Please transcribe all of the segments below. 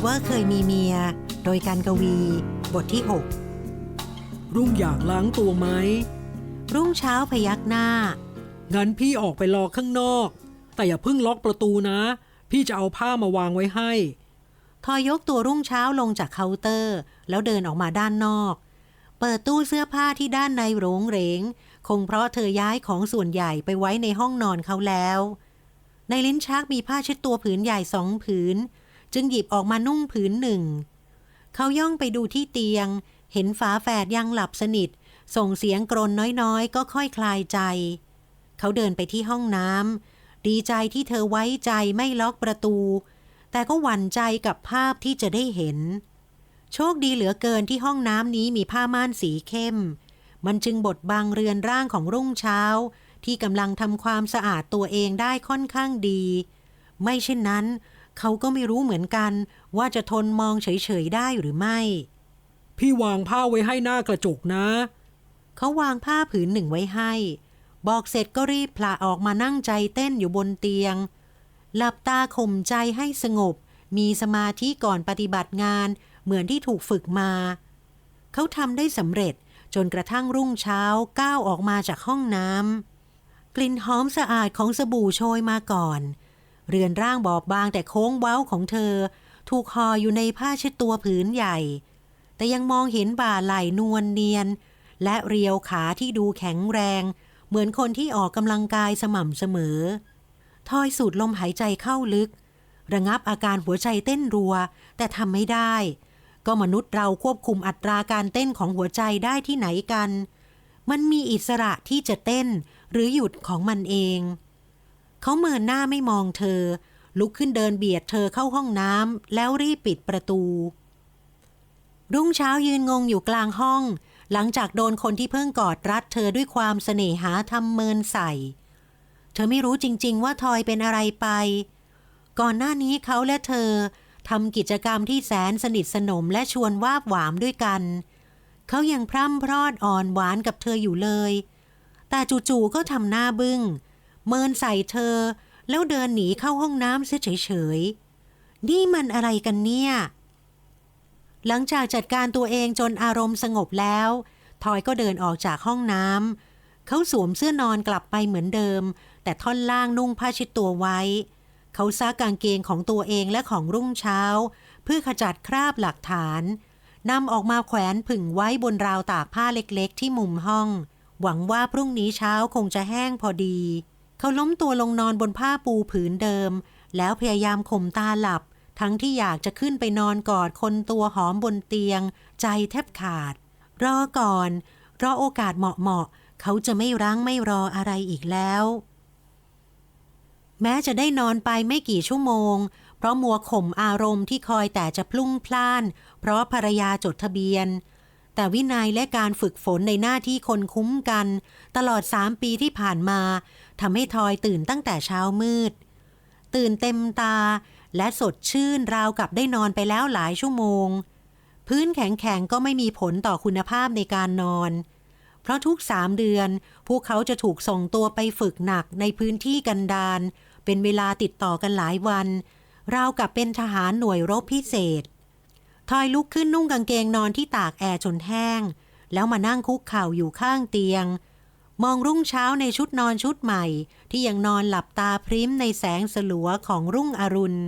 ยว่าเคยมีเมีย โดยการกวี บทที่รุ่งอยากล้างตัวไหม6รุ่งเช้าพยักหน้า งั้นพี่ออกไปรอข้างนอก แต่อย่าเพิ่งล็อกประตูนะ พี่จะเอาผ้ามาวางไว้ให้ ทอยยกตัวรุ่งเช้าลงจากเคาน์เตอร์ แล้วเดินออกมาด้านนอก เปิดตู้เสื้อผ้าที่ด้านในโหรงเหรงคงเพราะเธอย้ายของส่วนใหญ่ไปไว้ในห้องนอนเขาแล้ว ในลิ้นชักมีผ้าเช็ดตัวผืนใหญ่สองผืน จึงหยิบออกมานุ่งผืนหนึ่ง เขาย่องไปดูที่เตียง เห็นฝาแฝดยังหลับสนิท ส่งเสียงกรนน้อยๆ ก็ค่อยคลายใจ เขาเดินไปที่ห้องน้ำดีใจที่เธอไว้ใจไม่ล็อกประตู แต่ก็หวั่นใจกับภาพที่จะได้เห็น โชคดีเหลือเกินที่ห้องน้ำนี้มีผ้าม่านสีเข้ม มันจึงบดบังเรือนร่างของรุ่งเช้า ที่กำลังทำความสะอาดตัวเองได้ค่อนข้างดี ไม่เช่นนั้น เขาก็ไม่รู้เหมือนกัน ว่าจะทนมองเฉยๆได้หรือไม่ พี่วางผ้าไว้ให้หน้ากระจกนะ เขาวางผ้าผืนหนึ่งไว้ให้ บอกเสร็จก็รีบพลาออกมานั่งใจเต้นอยู่บนเตียง หลับตาข่มใจให้สงบ มีสมาธิก่อนปฏิบัติงานเหมือนที่ถูกฝึกมา เขาทำได้สำเร็จจนกระทั่งรุ่งเช้าก้าวออกมาจากห้องน้ำกลิ่นหอมสะอาดของสบู่โชยมาก่อน เรือนร่างบอบบางแต่โค้งเว้าของเธอ ถูกห่ออยู่ในผ้าเช็ดตัวผืนใหญ่ แต่ยังมองเห็นบ่าไหล่นวลเนียน และเรียวขาที่ดูแข็งแรง เหมือนคนที่ออกกำลังกายสม่ำเสมอ ทอยสูดลมหายใจเข้าลึก ระงับอาการหัวใจเต้นรัว แต่ทำไม่ได้ ก็มนุษย์เราควบคุมอัตราการเต้นของหัวใจได้ที่ไหนกัน มันมีอิสระที่จะเต้นหรือหยุดของมันเอง เขาเมินหน้าไม่มองเธอ ลุกขึ้นเดินเบียดเธอเข้าห้องน้ำแล้วรีบปิดประตู รุ่งเช้ายืนงงอยู่กลางห้อง หลังจากโดนคนที่เพิ่งกอดรัดเธอด้วยความเสน่หาทำเมินใส่ เธอไม่รู้จริง ๆ ว่าทอยเป็นอะไรไป ก่อนหน้านี้เขาและเธอทำกิจกรรมที่แสนสนิทสนมและชวนวาบหวามด้วยกัน เขายังพร่ำพรอดอ่อนหวานกับเธออยู่เลย แต่จู่ๆก็ทำหน้าบึง้ง เมินใส่เธอ แล้วเดินหนีเข้าห้องน้ำเสียเฉยๆ นี่มันอะไรกันเนี่ย หลังจากจัดการตัวเองจนอารมณ์สงบแล้ว ทอยก็เดินออกจากห้องน้ำเขาสวมเสื้อนอนกลับไปเหมือนเดิม แต่ท่อนล่างนุ่งผ้าชิดตัวไว้ เขาซักกางเกงของตัวเองและของรุ่งเช้า เพื่อขจัดคราบหลักฐานนำออกมาแขวนผึ่งไว้บนราวตากผ้าเล็กๆ ที่มุมห้อง หวังว่าพรุ่งนี้เช้าคงจะแห้งพอดี เขาล้มตัวลงนอนบนผ้าปูผืนเดิม แล้วพยายามข่มตาหลับ ทั้งที่อยากจะขึ้นไปนอนกอดคนตัวหอมบนเตียง ใจแทบขาด รอก่อน รอโอกาสเหมาะๆเขาจะไม่รั้งไม่รออะไรอีกแล้ว แม้จะได้นอนไปไม่กี่ชั่วโมง เพราะมัวข่มอารมณ์ที่คอยแต่จะพลุ่งพล่าน เพราะภรรยาจดทะเบียน แต่วินัยและการฝึกฝนในหน้าที่คนคุ้มกัน ตลอดสามปีที่ผ่านมาทำให้ทอยตื่นตั้งแต่เช้ามืด ตื่นเต็มตาและสดชื่นราวกับได้นอนไปแล้วหลายชั่วโมง พื้นแข็งๆก็ไม่มีผลต่อคุณภาพในการนอน เพราะทุกสามเดือน พวกเขาจะถูกส่งตัวไปฝึกหนักในพื้นที่กันดารเป็นเวลาติดต่อกันหลายวัน ราวกับเป็นทหารหน่วยรบพิเศษ ทอยลุกขึ้นนุ่งกางเกงนอนที่ตากแอร์จนแห้ง แล้วมานั่งคุกเข่าอยู่ข้างเตียง มองรุ่งเช้าในชุดนอนชุดใหม่ ที่ยังนอนหลับตาพริ้มในแสงสลัวของรุ่งอรุณ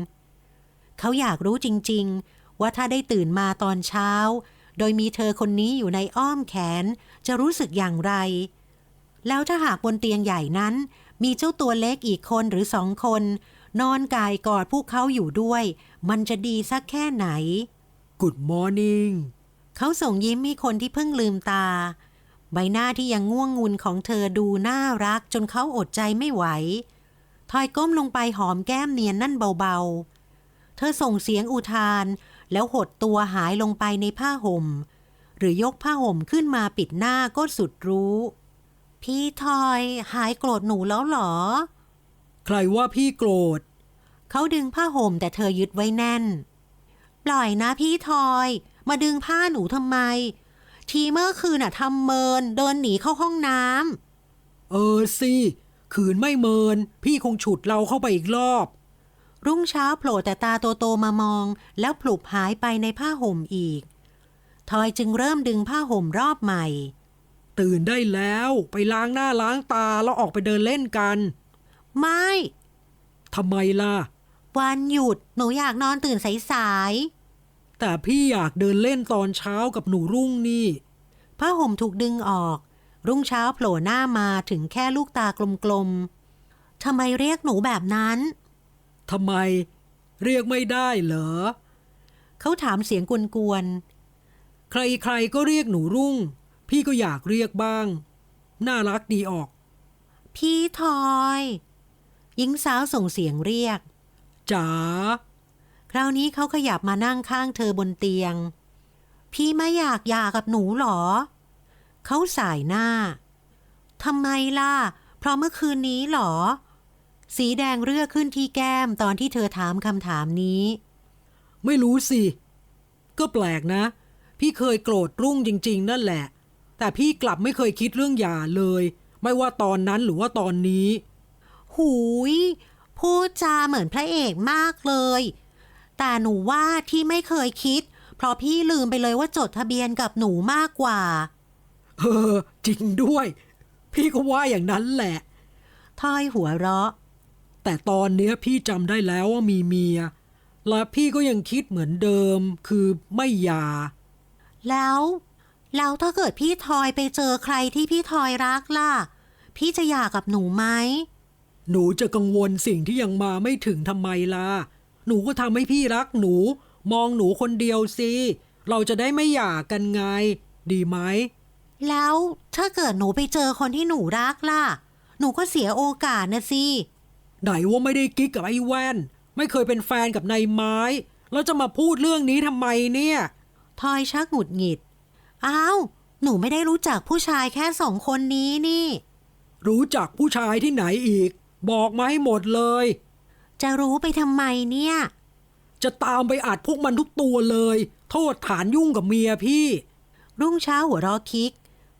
เขาอยากรู้จริง ๆ ว่าถ้าได้ตื่นมาตอนเช้า โดยมีเธอคนนี้อยู่ในอ้อมแขน จะรู้สึกอย่างไร แล้วถ้าหากบนเตียงใหญ่นั้น มีเจ้าตัวเล็กอีกคนหรือสองคน นอนกายกอดพวกเขาอยู่ด้วย มันจะดีสักแค่ไหน Good morning เขาส่งยิ้มให้คนที่เพิ่งลืมตา ใบหน้าที่ยังง่วงงุนของเธอดูน่ารักจนเขาอดใจไม่ไหว ทอยก้มลงไปหอมแก้มเนียนนั่นเบาๆ เธอส่งเสียงอุทาน แล้วหดตัวหายลงไปในผ้าห่ม หรือยกผ้าห่มขึ้นมาปิดหน้าก็สุดรู้ พี่ทอยหายโกรธหนูแล้วเหรอ ใครว่าพี่โกรธ เขาดึงผ้าห่มแต่เธอยึดไว้แน่น ปล่อยนะพี่ทอย มาดึงผ้าหนูทำไม ทีเมื่อคืนน่ะทำเมินเดินหนีเข้าห้องน้ำเออสิขืนไม่เมิน พี่คงฉุดเราเข้าไปอีกรอบ รุ่งเช้าโผล่แต่ตาโตๆมามอง แล้วผลุบหายไปในผ้าห่มอีก ทอยจึงเริ่มดึงผ้าห่มรอบใหม่ ตื่นได้แล้วไปล้างหน้าล้างตาแล้วออกไปเดินเล่นกัน ไม่ทำไมล่ะ วันหยุดหนูอยากนอนตื่นสายแต่พี่อยากเดินเล่นตอนเช้ากับหนูรุ่งนี่ๆผ้าห่มถูกดึงออก รุ่งเช้าโผล่หน้ามาถึงแค่ลูกตากลมๆ ทำไมเรียกหนูแบบนั้น ทำไม เรียกไม่ได้เหรอ เขาถามเสียงกวนใครๆ ก็เรียกหนูรุ่ง พี่ก็อยากเรียกบ้าง น่ารักดีออกๆพี่ทอย หญิงสาวส่งเสียงเรียก จ๋าคราวนี้เขาขยับมานั่งข้างเธอบนเตียง พี่ไม่อยากหย่ากับหนูหรอ เขาสายหน้าทำไมล่ะ เพราะเมื่อคืนนี้หรอ สีแดงเรือขึ้นที่แก้มตอนที่เธอถามคำถามนี้ ไม่รู้สิ ก็แปลกนะ พี่เคยโกรธรุ่งจริง ๆ นั่นแหละ แต่พี่กลับไม่เคยคิดเรื่องหย่าเลย ไม่ว่าตอนนั้นหรือว่าตอนนี้ หูย พูดจาเหมือนพระเอกมากเลย แต่หนูว่าที่ไม่เคยคิด เพราะพี่ลืมไปเลยว่าจดทะเบียนกับหนูมากกว่า เออ จริงด้วย พี่ก็ว่าอย่างนั้นแหละทอยหัวเราะ แต่ตอนเนี้ยพี่จำได้แล้วว่ามีเมีย และพี่ก็ยังคิดเหมือนเดิม คือไม่หย่า แล้วแล้วถ้าเกิดพี่ทอยไปเจอใครที่พี่ทอยรักล่ะ พี่จะหย่ากับหนูไหม หนูจะกังวลสิ่งที่ยังมาไม่ถึงทำไมล่ะ หนูก็ทำให้พี่รักหนู มองหนูคนเดียวสิ เราจะได้ไม่หย่ากันไง ดีไหม แล้วถ้าเกิดหนูไปเจอคนที่หนูรักล่ะ หนูก็เสียโอกาสนะสิ ไหนว่าไม่ได้กิ๊กกับไอ้แว่น ไม่เคยเป็นแฟนกับนายไม้ แล้วจะมาพูดเรื่องนี้ทำไมเนี่ย ทอยชักหงุดหงิด อ้าว หนูไม่ได้รู้จักผู้ชายแค่สองคนนี้นี่ รู้จักผู้ชายที่ไหนอีก บอกมาให้หมดเลย จะรู้ไปทำไมเนี่ย จะตามไปอัดพวกมันทุกตัวเลย โทษฐานยุ่งกับเมียพี่ รุ่งเช้าหัวเรอคิก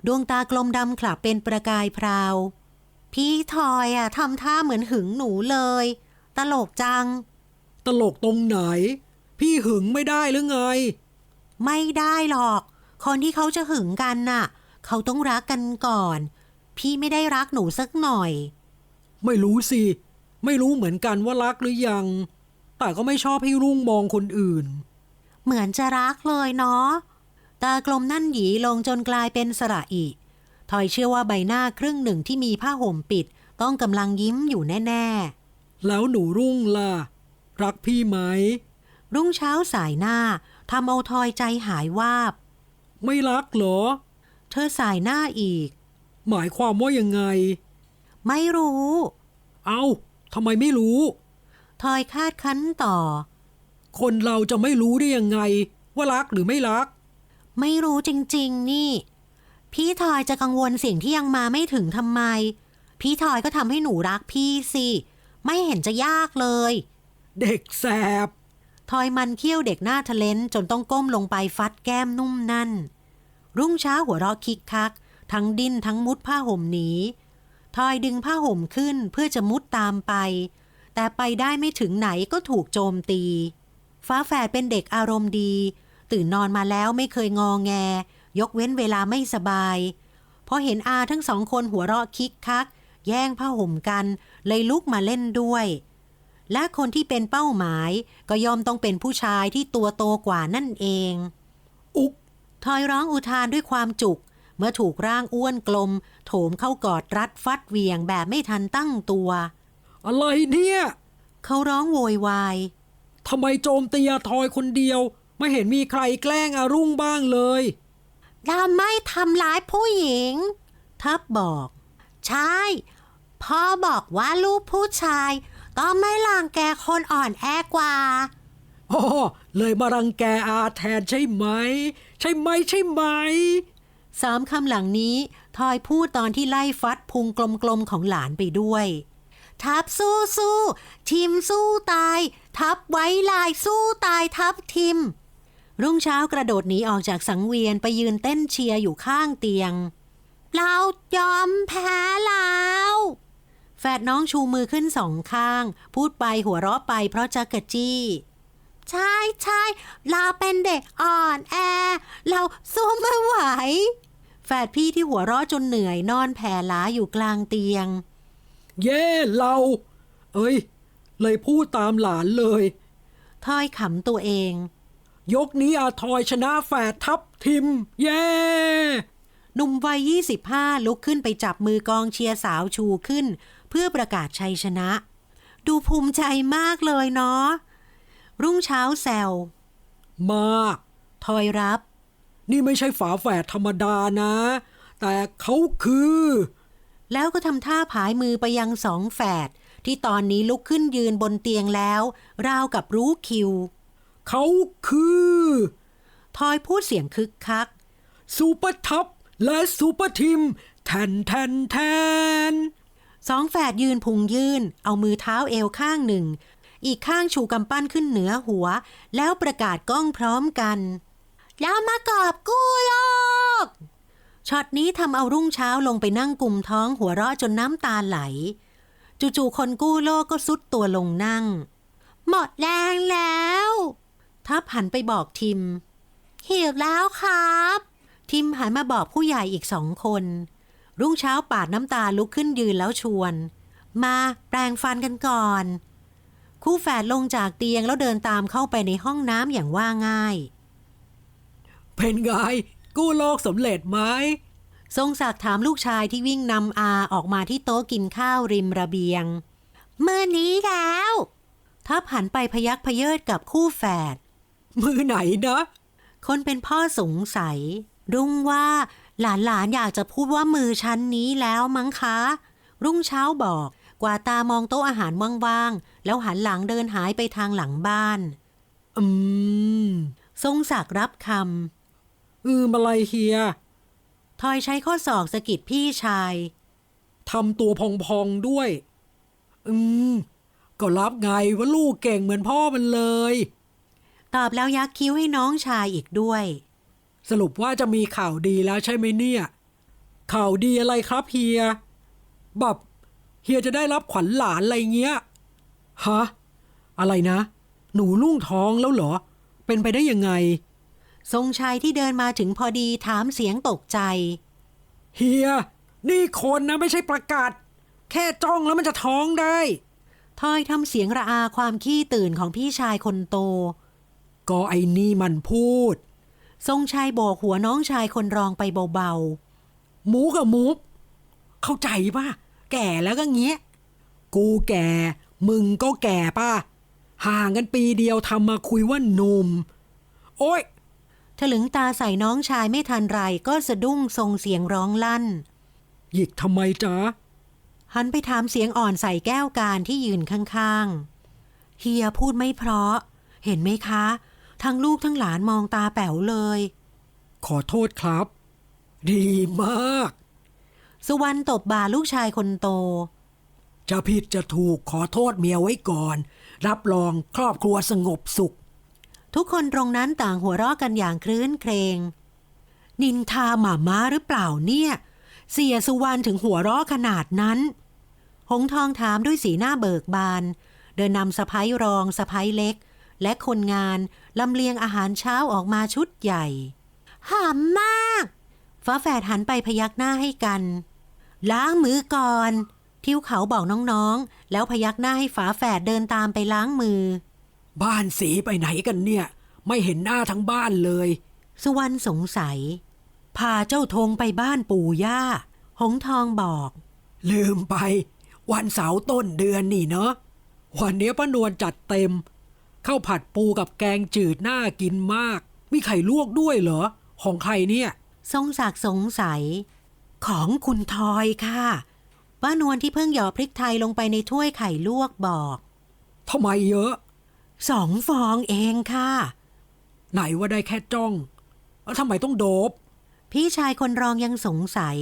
ดวงตากลมดำขลับเป็นประกายพราว พี่ทอยอะทำท่าเหมือนหึงหนูเลย ตลกจัง ตลกตรงไหน พี่หึงไม่ได้หรือไง ไม่ได้หรอก คนที่เขาจะหึงกันน่ะ เขาต้องรักกันก่อน พี่ไม่ได้รักหนูสักหน่อย ไม่รู้สิ ไม่รู้เหมือนกันว่ารักหรือยัง แต่ก็ไม่ชอบให้รุ่งมองคนอื่น เหมือนจะรักเลยเนาะ ตากลมนั่นหยีลงจนกลายเป็นสระอิทอยเชื่อว่าใบหน้าครึ่งหนึ่งที่มีผ้าห่มปิด ต้องกำลังยิ้มอยู่แน่แล้วหนูรุ่งล่ะ รักพี่ไหมๆรุ่งเช้าสายหน้าทำเอาทอยใจหายวาบ ไม่รักเหรอ เธอสายหน้าอีก หมายความว่ายังไง ไม่รู้ เอ้าทำไมไม่รู้ ทอยคาดคั้นต่อ คนเราจะไม่รู้ได้ยังไง ว่ารักหรือไม่รัก ไม่รู้จริง ๆ นี่ พี่ทอยจะกังวลสิ่งที่ยังมาไม่ถึงทำไม พี่ทอยก็ทำให้หนูรักพี่สิ ไม่เห็นจะยากเลย เด็กแสบทอยมันเขี้ยวเด็กหน้าทะเลนจนต้องก้มลงไปฟัดแก้มนุ่มนั่น รุ่งเช้าหัวเราะคิกคัก ทั้งดิ้นทั้งมุดผ้าห่มหนี ทอยดึงผ้าห่มขึ้นเพื่อจะมุดตามไป แต่ไปได้ไม่ถึงไหนก็ถูกโจมตี ฟ้าแฝดเป็นเด็กอารมณ์ดี ตื่นนอนมาแล้วไม่เคยงอแง ยกเว้นเวลาไม่สบายพอเห็นอาทั้งสองคนหัวเราะคิกคัก แย่งผ้าห่มกัน เลยลุกมาเล่นด้วย และคนที่เป็นเป้าหมายก็ยอมต้องเป็นผู้ชายที่ตัวโตกว่านั่นเอง อุกทอยร้องอุทานด้วยความจุก เมื่อถูกร่างอ้วนกลม โถมเข้ากอดรัดฟัดเหวียงแบบไม่ทันตั้งตัว อะไรเนี่ย เขาร้องโวยวายทำไมโจมตีอาทอยคนเดียว ไม่เห็นมีใครแกล้งอารุ่งบ้างเลยเราไม่ทำร้ายผู้หญิง ทับบอก ใช่พ่อบอกว่าลูกผู้ชายต้องไม่ลังแกคนอ่อนแอกว่าอ๋อเลยมารังแกอาแทนใช่ไหม ใช่ไหมใช่ไหม สามคำหลังนี้ทอยพูดตอนที่ไล่ฟัดพุงกลมๆของหลานไปด้วยทับสู้สู้ทิมสู้ตาย ทับไว้ลายสู้ตายทับทิม รุ่งเช้ากระโดดหนีออกจากสังเวียนไปยืนเต้นเชียร์อยู่ข้างเตียง เรายอมแพ้แล้วแฝดน้องชูมือขึ้นสองข้าง พูดไปหัวเราะไปเพราะจักกะจี้ ใช่ใช่เราเป็นเด็กอ่อนแอ เราสู้ไม่ไหว แฝดพี่ที่หัวเราะจนเหนื่อยนอนแผ่ล้าอยู่กลางเตียง เย่เรา เอ้ย เลยพูดตามหลานเลยทอยขำตัวเอง ยกนี้อาทอยชนะแฝดทับทิม เย่หนุ่มวัย 25 ลุกขึ้นไปจับมือกองเชียร์สาวชูขึ้น เพื่อประกาศชัยชนะ ดูภูมิใจมากเลยเนาะ รุ่งเช้าแซวมากทอยรับ นี่ไม่ใช่ฝาแฝดธรรมดานะ แต่เขาคือ แล้วก็ทำท่าผายมือไปยังสองแฝดที่ตอนนี้ลุกขึ้นยืนบนเตียงแล้ว ราวกับรู้คิว เขาคือทอยพูดเสียงคึกคักซูเปอร์ท็อปและซูเปอร์ทีมแทนแทนแทนสองแฝดยืนพุงยื่น เอามือเท้าเอวข้างหนึ่ง อีกข้างชูกำปั้นขึ้นเหนือหัว แล้วประกาศก้องพร้อมกัน แล้วมากอบกู้โลก ช็อตนี้ทำเอารุ่งเช้าลงไปนั่งกลุ่มท้องหัวเราะจนน้ำตาไหล จู่ๆคนกู้โลกก็ซุดตัวลงนั่ง หมดแรงแล้ว ทับหันไปบอกทิมหิวแล้วครับ ทิมหันมาบอกผู้ใหญ่อีกสองคน รุ่งเช้าปาดน้ำตาลุกขึ้นยืนแล้วชวน มาแปรงฟันกันก่อน คู่แฝดลงจากเตียงแล้วเดินตามเข้าไปในห้องน้ำอย่างว่าง่าย เป็นไง กู้โลกสำเร็จไหมทรงศักดิ์ถามลูกชายที่วิ่งนำอาออกมาที่โต๊ะกินข้าวริมระเบียงเมื่อนี้แล้วทับหันไปพยักพเยิดกับคู่แฝด มือไหนนะ คนเป็นพ่อสงสัย รุ่งว่าหลานๆอยากจะพูดว่ามือชั้นนี้แล้วมั้งคะ รุ่งเช้าบอก กว่าดตามองโต๊ะอาหารว่างๆ แล้วหันหลังเดินหายไปทางหลังบ้าน อืม ทรงศักดิ์รับคอืมอะไรเฮียำทอยใช้ข้อศอกสะกิดพี่ชาย ทำตัวพองๆด้วย อืม ก็รับไงว่าลูกเก่งเหมือนพ่อมันเลย ตอบแล้วยักคิ้วให้น้องชายอีกด้วย สรุปว่าจะมีข่าวดีแล้วใช่ไหมเนี่ย ข่าวดีอะไรครับเฮีย แบบ เฮียจะได้รับขวัญหลานอะไรเงี้ยฮะอะไรนะ หนูลุ่งท้องแล้วเหรอ เป็นไปได้ยังไง ทรงชัยที่เดินมาถึงพอดีถามเสียงตกใจ เฮีย นี่คนนะไม่ใช่ประกาศ แค่จ้องแล้วมันจะท้องได้ทอยทำเสียงระอาความขี้ตื่นของพี่ชายคนโต ก็ไอ้นี่มันพูด ทรงชัยโบกหัวน้องชายคนรองไปเบาหมูกับมุกเข้าใจป่ะ แก่แล้วก็เงี้ย กูแก่ มึงก็แก่ป่ะห่างกันปีเดียวทำมาคุยว่าหนุ่ม โอ้ยๆถลึงตาใส่น้องชายไม่ทันไรก็สะดุ้งทรงเสียงร้องลั่น หยิกทำไมจ๊ะ หันไปถามเสียงอ่อนใส่แก้วการที่ยืนข้างๆ เฮียพูดไม่เพราะ เห็นไหมคะ ทั้งลูกทั้งหลานมองตาแป๋วเลย ขอโทษครับ ดีมาก สุวรรณตบบ่าลูกชายคนโต จะผิดจะถูกขอโทษเมียไว้ก่อน รับรองครอบครัวสงบสุข ทุกคนตรงนั้นต่างหัวเราะกันอย่างครื้นเครง นินทาหมาม้าหรือเปล่าเนี่ย เสียสุวรรณถึงหัวเราะขนาดนั้น หงทองถามด้วยสีหน้าเบิกบาน เดินนำสะพ้ยรองสะพ้ยเล็ก และคนงานลำเลียงอาหารเช้าออกมาชุดใหญ่หอมมาก ฟ้าแฝดหันไปพยักหน้าให้กัน ล้างมือก่อน ทิวเขาบอกน้องๆ แล้วพยักหน้าให้ฝาแฝดเดินตามไปล้างมือ บ้านสีไปไหนกันเนี่ย ไม่เห็นหน้าทั้งบ้านเลย สุวรรณสงสัย พาเจ้าธงไปบ้านปู่ย่า หงทองบอก ลืมไป วันเสาร์ต้นเดือนนี่เนาะวันเนี้ยป้านวลจัดเต็มข้าวผัดปูกับแกงจืดน่ากินมาก มีไข่ลวกด้วยเหรอ ของใครเนี่ย ทรงศักดิ์สงสัย ของคุณทอยค่ะป้านวลที่เพิ่งหยอพริกไทยลงไปในถ้วยไข่ลวกบอกทำไมเยอะ สองฟองเองค่ะ ไหนว่าได้แค่จ้อง แล้วทำไมต้องโดบ พี่ชายคนรองยังสงสัย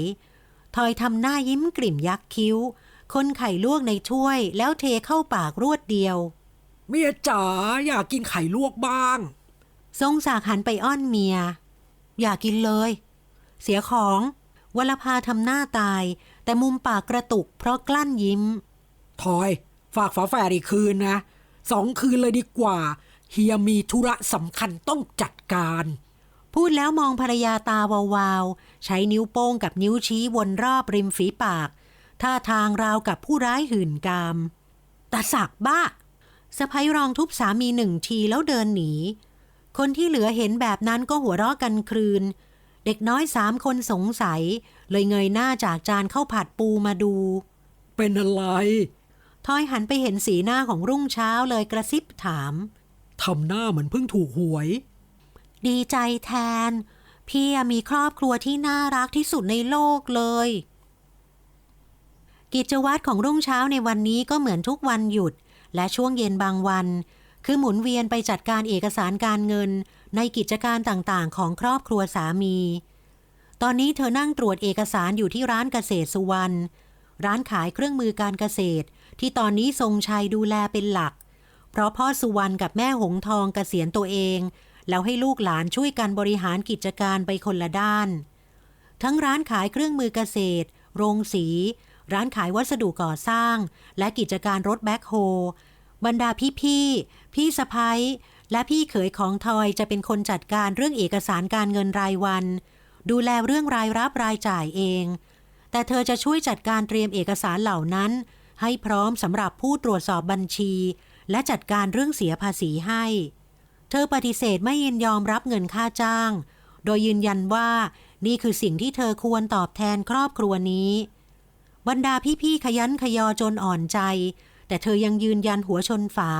ทอยทำหน้ายิ้มกลิ่มยักคิ้ว คนไข่ลวกในถ้วยแล้วเทเข้าปากรวดเดียว เมียจ๋าอยากกินไข่ลวกบ้าง ทรงศักดิ์หันไปอ้อนเมีย อย่ากินเลย เสียของ วลภาทำหน้าตาย แต่มุมปากกระตุกเพราะกลั้นยิ้ม ทอย ฝากฝาแฝดอีกคืนนะสองคืนเลยดีกว่า เฮียมีธุระสำคัญต้องจัดการ พูดแล้วมองภรรยาตาวาวๆ ใช้นิ้วโป้งกับนิ้วชี้วนรอบริมฝีปาก ท่าทางราวกับผู้ร้ายหื่นกามตาสักบ้าสะพ้ยรองทุบสามีหนึ่งทีแล้วเดินหนี คนที่เหลือเห็นแบบนั้นก็หัวเราะกันครืน เด็กน้อยสามคนสงสัย เลยเงยหน้าจากจานข้าวผัดปูมาดู เป็นอะไร ทอยหันไปเห็นสีหน้าของรุ่งเช้าเลยกระซิบถาม ทำหน้าเหมือนเพิ่งถูกหวย ดีใจแทน พี่มีครอบครัวที่น่ารักที่สุดในโลกเลย กิจวัตรของรุ่งเช้าในวันนี้ก็เหมือนทุกวันหยุด และช่วงเย็นบางวัน คือหมุนเวียนไปจัดการเอกสารการเงิน ในกิจการต่างๆ ของครอบครัวสามี ตอนนี้เธอนั่งตรวจเอกสารอยู่ที่ร้านเกษตรสุวรรณ ร้านขายเครื่องมือการเกษตร ที่ตอนนี้ทรงชัยดูแลเป็นหลัก เพราะพ่อสุวรรณกับแม่หงทองเกษียณตัวเอง แล้วให้ลูกหลานช่วยกันบริหารกิจการไปคนละด้าน ทั้งร้านขายเครื่องมือเกษตร โรงสี ร้านขายวัสดุก่อสร้าง และกิจการรถแบ็คโฮบรรดาพี่พี่ๆพี่สะพ้ย และพี่เขยของทอยจะเป็นคนจัดการเรื่องเอกสารการเงินรายวัน ดูแลเรื่องรายรับรายจ่ายเอง แต่เธอจะช่วยจัดการเตรียมเอกสารเหล่านั้น ให้พร้อมสำหรับผู้ตรวจสอบบัญชี และจัดการเรื่องเสียภาษีให้ เธอปฏิเสธไม่ยินยอมรับเงินค่าจ้าง โดยยืนยันว่านี่คือสิ่งที่เธอควรตอบแทนครอบครัวนี้ บรรดาพี่ๆขยันขยอจนอ่อนใจ แต่เธอยังยืนยันหัวชนฝา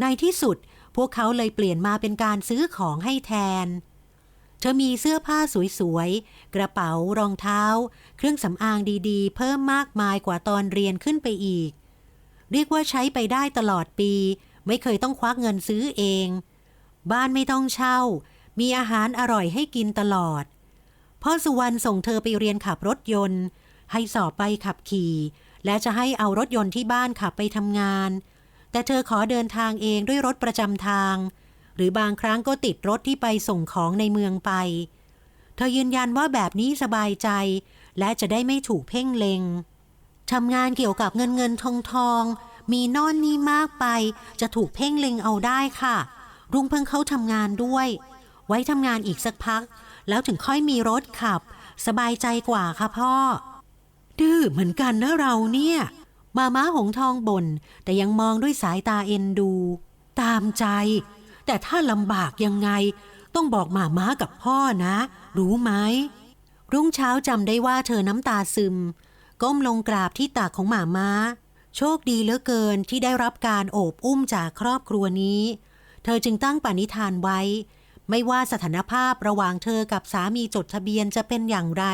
ในที่สุด พวกเขาเลยเปลี่ยนมาเป็นการซื้อของให้แทน เธอมีเสื้อผ้าสวยๆ กระเป๋ารองเท้า เครื่องสำอางดีๆ เพิ่มมากมายกว่าตอนเรียนขึ้นไปอีก เรียกว่าใช้ไปได้ตลอดปี ไม่เคยต้องควักเงินซื้อเอง บ้านไม่ต้องเช่า มีอาหารอร่อยให้กินตลอด พ่อสุวรรณส่งเธอไปเรียนขับรถยนต์ ให้สอบไปขับขี่ และจะให้เอารถยนต์ที่บ้านขับไปทำงาน แต่เธอขอเดินทางเองด้วยรถประจำทาง หรือบางครั้งก็ติดรถที่ไปส่งของในเมืองไป เธอยืนยันว่าแบบนี้สบายใจ และจะได้ไม่ถูกเพ่งเลงทำงานเกี่ยวกับเงินเงินทองทองมีนอนนี่มากไป จะถูกเพ่งเล็งเอาได้ค่ะ รุ่งเพิ่งเขาทำงานด้วย ไว้ทำงานอีกสักพัก แล้วถึงค่อยมีรถขับ สบายใจกว่าค่ะพ่อ ดื้อเหมือนกันนะเราเนี่ย มาม้าหงทองบน่นแต่ยังมองด้วยสายตาเอ็นดู ตามใจ แต่ถ้าลำบากยังไง ต้องบอกหมาม้ากับพ่อนะ รู้ไหมรุ่งเช้าจำได้ว่าเธอน้ำตาซึม ก้มลงกราบที่ตักของหมาม้า โชคดีเหลือเกินที่ได้รับการโอบอุ้มจากครอบครัวนี้ เธอจึงตั้งปณิธานไว้ ไม่ว่าสถานภาพระหว่างเธอกับสามีจดทะเบียนจะเป็นอย่างไร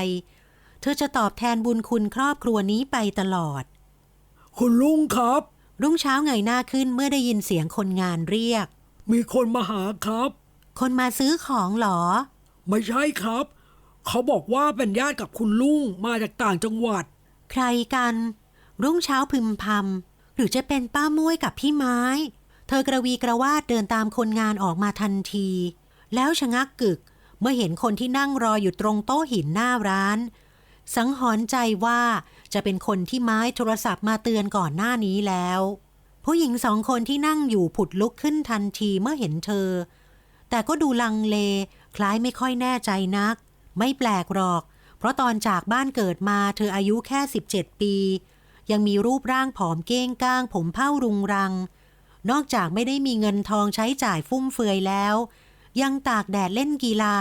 เธอจะตอบแทนบุญคุณครอบครัวนี้ไปตลอด คุณลุงครับ รุ่งเช้าเงยหน้าขึ้นเมื่อได้ยินเสียงคนงานเรียก มีคนมาหาครับ คนมาซื้อของเหรอ ไม่ใช่ครับ เขาบอกว่าเป็นญาติกับคุณลุงมาจากต่างจังหวัด ใครกัน รุ่งเช้าพึมพำหรือจะเป็นป้าม้วยกับพี่ไม้ เธอกระวีกระวาดเดินตามคนงานออกมาทันที แล้วชะงักกึกเมื่อเห็นคนที่นั่งรออยู่ตรงโต๊ะหินหน้าร้าน สังหรณ์ใจว่า จะเป็นคนที่ไม้โทรศัพท์มาเตือนก่อนหน้านี้แล้ว ผู้หญิงสองคนที่นั่งอยู่ผุดลุกขึ้นทันทีเมื่อเห็นเธอ แต่ก็ดูลังเล คล้ายไม่ค่อยแน่ใจนัก ไม่แปลกหรอก เพราะตอนจากบ้านเกิดมาเธออายุแค่ 17 ปี ยังมีรูปร่างผอมเก้งก้าง ผมเผ้ารุงรัง นอกจากไม่ได้มีเงินทองใช้จ่ายฟุ่มเฟือยแล้ว ยังตากแดดเล่นกีฬา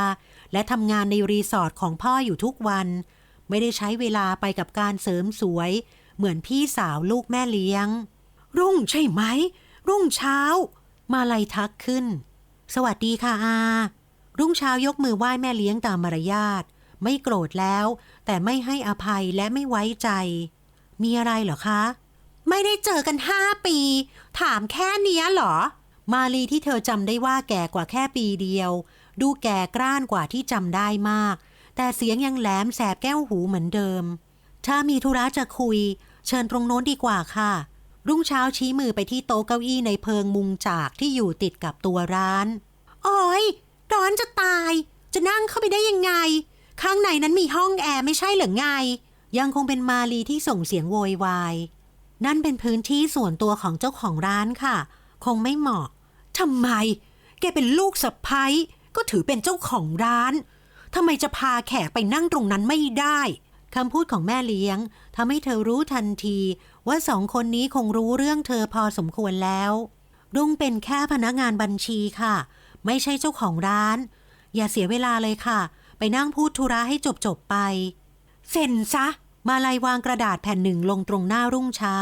และทำงานในรีสอร์ทของพ่ออยู่ทุกวัน ไม่ได้ใช้เวลาไปกับการเสริมสวย เหมือนพี่สาวลูกแม่เลี้ยง รุ่งใช่ไหม รุ่งเช้า มาลัยทักขึ้น สวัสดีค่ะอา รุ่งเช้ายกมือไหว้แม่เลี้ยงตามมารยาท ไม่โกรธแล้ว แต่ไม่ให้อภัยและไม่ไว้ใจ มีอะไรเหรอคะ ไม่ได้เจอกันห้าปี ถามแค่เนี้ยเหรอ มาลีที่เธอจำได้ว่าแก่กว่าแค่ปีเดียว ดูแก่กร้านกว่าที่จำได้มาก แต่เสียงยังแหลมแสบแก้วหูเหมือนเดิม ถ้ามีธุระจะคุย เชิญตรงโน้นดีกว่าค่ะ รุ่งเช้าชี้มือไปที่โต๊ะเก้าอี้ในเพิงมุงจากที่อยู่ติดกับตัวร้านอ๋อยร้อนจะตาย จะนั่งเข้าไปได้ยังไง ข้างในนั้นมีห้องแอร์ไม่ใช่เหรือไง ยังคงเป็นมาลีที่ส่งเสียงโวยวาย นั่นเป็นพื้นที่ส่วนตัวของเจ้าของร้านค่ะ คงไม่เหมาะทำไม แกเป็นลูกสะพ้ยก็ถือเป็นเจ้าของร้าน ทำไมจะพาแขกไปนั่งตรงนั้นไม่ได้คำพูดของแม่เลี้ยงทำให้เธอรู้ทันที ว่าสองคนนี้คงรู้เรื่องเธอพอสมควรแล้ว รุ่งเป็นแค่พนักงานบัญชีค่ะ ไม่ใช่เจ้าของร้าน อย่าเสียเวลาเลยค่ะ ไปนั่งพูดธุระให้จบๆไป เซ็นซะ มาลัยวางกระดาษแผ่นหนึ่งลงตรงหน้ารุ่งเช้า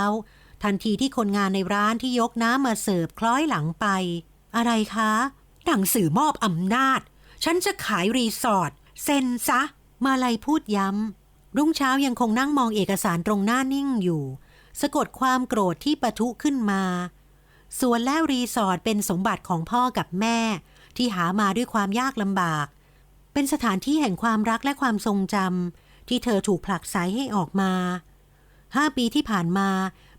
ทันทีที่คนงานในร้านที่ยกน้ำมาเสิร์ฟคล้อยหลังไป อะไรคะหนังสือมอบอำนาจ ฉันจะขายรีสอร์ทเซ็นซะ มาลัยพูดย้ำ รุ่งเช้ายังคงนั่งมองเอกสารตรงหน้านิ่งอยู่ สะกดความโกรธที่ปะทุขึ้นมาส่วนแล้วรีสอร์ทเป็นสมบัติของพ่อกับแม่ ที่หามาด้วยความยากลำบาก เป็นสถานที่แห่งความรักและความทรงจำที่เธอถูกผลักไสให้ออกมาห้าปีที่ผ่านมา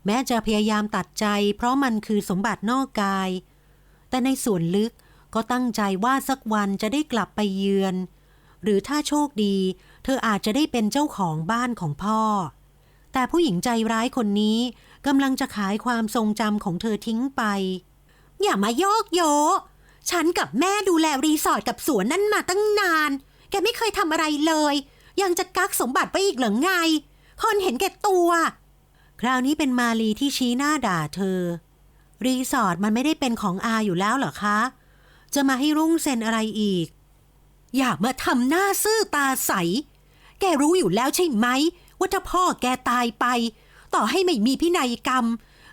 แม้จะพยายามตัดใจ เพราะมันคือสมบัตินอกกาย แต่ในส่วนลึก ก็ตั้งใจว่าสักวันจะได้กลับไปเยือน หรือถ้าโชคดี เธออาจจะได้เป็นเจ้าของบ้านของพ่อ แต่ผู้หญิงใจร้ายคนนี้กำลังจะขายความทรงจำของเธอทิ้งไป อย่ามาโยกโย ฉันกับแม่ดูแลรีสอร์ทกับสวนนั่นมาตั้งนาน แกไม่เคยทำอะไรเลย ยังจะกักสมบัติไปอีกเหรือไง คนเห็นแก่ตัว คราวนี้เป็นมาลีที่ชี้หน้าด่าเธอ รีสอร์ทมันไม่ได้เป็นของอาอยู่แล้วเหรอคะ จะมาให้รุ่งเซ็นอะไรอีก อย่ามาทำหน้าซื่อตาใส แกรู้อยู่แล้วใช่ไหม ว่าถ้าพ่อแกตายไป ต่อให้ไม่มีพินัยกรรม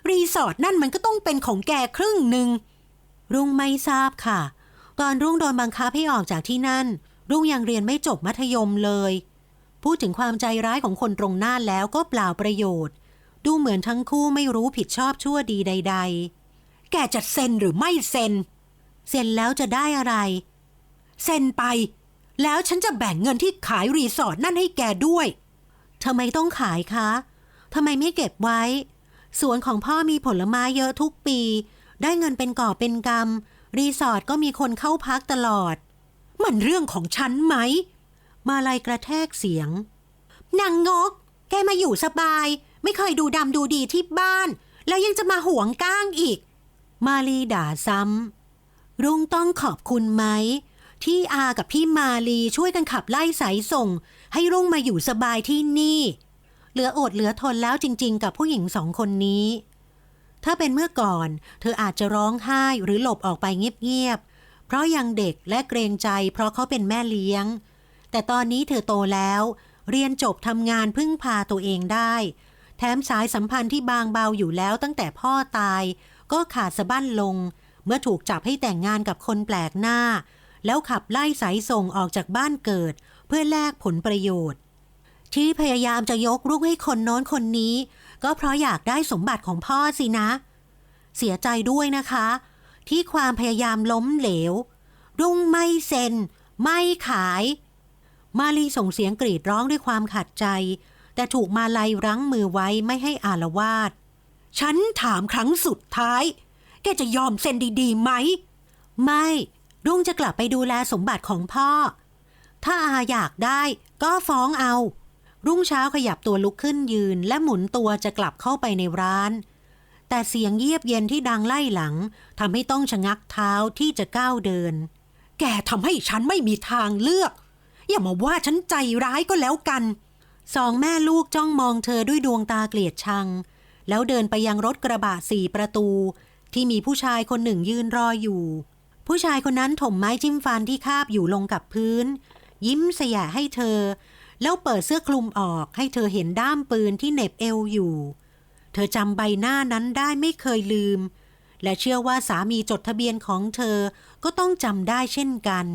รีสอร์ทนั่นมันก็ต้องเป็นของแกครึ่งหนึ่ง รุ่งไม่ทราบค่ะตอนรุ่งโดนบังคับให้ออกจากที่นั่น รุ่งยังเรียนไม่จบมัธยมเลย พูดถึงความใจร้ายของคนตรงหน้าแล้วก็เปล่าประโยชน์ ดูเหมือนทั้งคู่ไม่รู้ผิดชอบชั่วดีใด ๆ แกจะเซ็นหรือไม่เซ็น เซ็นแล้วจะได้อะไร เซ็นไป แล้วฉันจะแบ่งเงินที่ขายรีสอร์ทนั่นให้แกด้วยทำไมต้องขายคะทำไมไม่เก็บไว้ สวนของพ่อมีผลไม้เยอะทุกปี ได้เงินเป็นก่อเป็นกำรีสอร์ทก็มีคนเข้าพักตลอด มันเรื่องของฉันไหม มาลายกระแทกเสียงนางงก แกมาอยู่สบาย ไม่เคยดูดำดูดีที่บ้าน แล้วยังจะมาหวงก้างอีก มาลีด่าซ้ำ รุ่งต้องขอบคุณไหม ที่อากับพี่มาลีช่วยกันขับไล่สายส่ง ให้รุ่งมาอยู่สบายที่นี่ เหลืออดเหลือทนแล้วจริง ๆ กับผู้หญิงสองคนนี้ ถ้าเป็นเมื่อก่อน เธออาจจะร้องไห้หรือหลบออกไปเงียบๆเพราะยังเด็กและเกรงใจ เพราะเขาเป็นแม่เลี้ยง แต่ตอนนี้เธอโตแล้ว เรียนจบทำงานพึ่งพาตัวเองได้ แถมสายสัมพันธ์ที่บางเบาอยู่แล้วตั้งแต่พ่อตาย ก็ขาดสะบั้นลง มื่อถูกจับให้แต่งงานกับคนแปลกหน้า แล้วขับไล่สายส่งออกจากบ้านเกิด เพื่อแลกผลประโยชน์ ที่พยายามจะยกลูกให้คนโน้นคนนี้ ก็เพราะอยากได้สมบัติของพ่อสินะ เสียใจด้วยนะคะ ที่ความพยายามล้มเหลว รุ่งไม่เซ็น ไม่ขาย มาลีส่งเสียงกรีดร้องด้วยความขัดใจ แต่ถูกมาลัยรั้งมือไว้ไม่ให้อารวาสฉันถามครั้งสุดท้าย แกจะยอมเซ็นดีๆไหม ไม่ รุ่งจะกลับไปดูแลสมบัติของพ่อ ถ้าอาอยากได้ก็ฟ้องเอา รุ่งเช้าขยับตัวลุกขึ้นยืน และหมุนตัวจะกลับเข้าไปในร้าน แต่เสียงเยียบเย็นที่ดังไล่หลังทำให้ต้องชะงักเท้าที่จะก้าวเดิน แกทำให้ฉันไม่มีทางเลือก อย่ามาว่าฉันใจร้ายก็แล้วกันสองแม่ลูกจ้องมองเธอด้วยดวงตาเกลียดชัง แล้วเดินไปยังรถกระบะสี่ประตู ที่มีผู้ชายคนหนึ่งยืนรออยู่ ผู้ชายคนนั้นถมไม้จิ้มฟันที่คาบอยู่ลงกับพื้น ยิ้มสยะให้เธอ แล้วเปิดเสื้อคลุมออกให้เธอเห็นด้ามปืนที่เหน็บเอวอยู่ เธอจำใบหน้านั้นได้ไม่เคยลืม และเชื่อว่าสามีจดทะเบียนของเธอก็ต้องจำได้เช่นกัน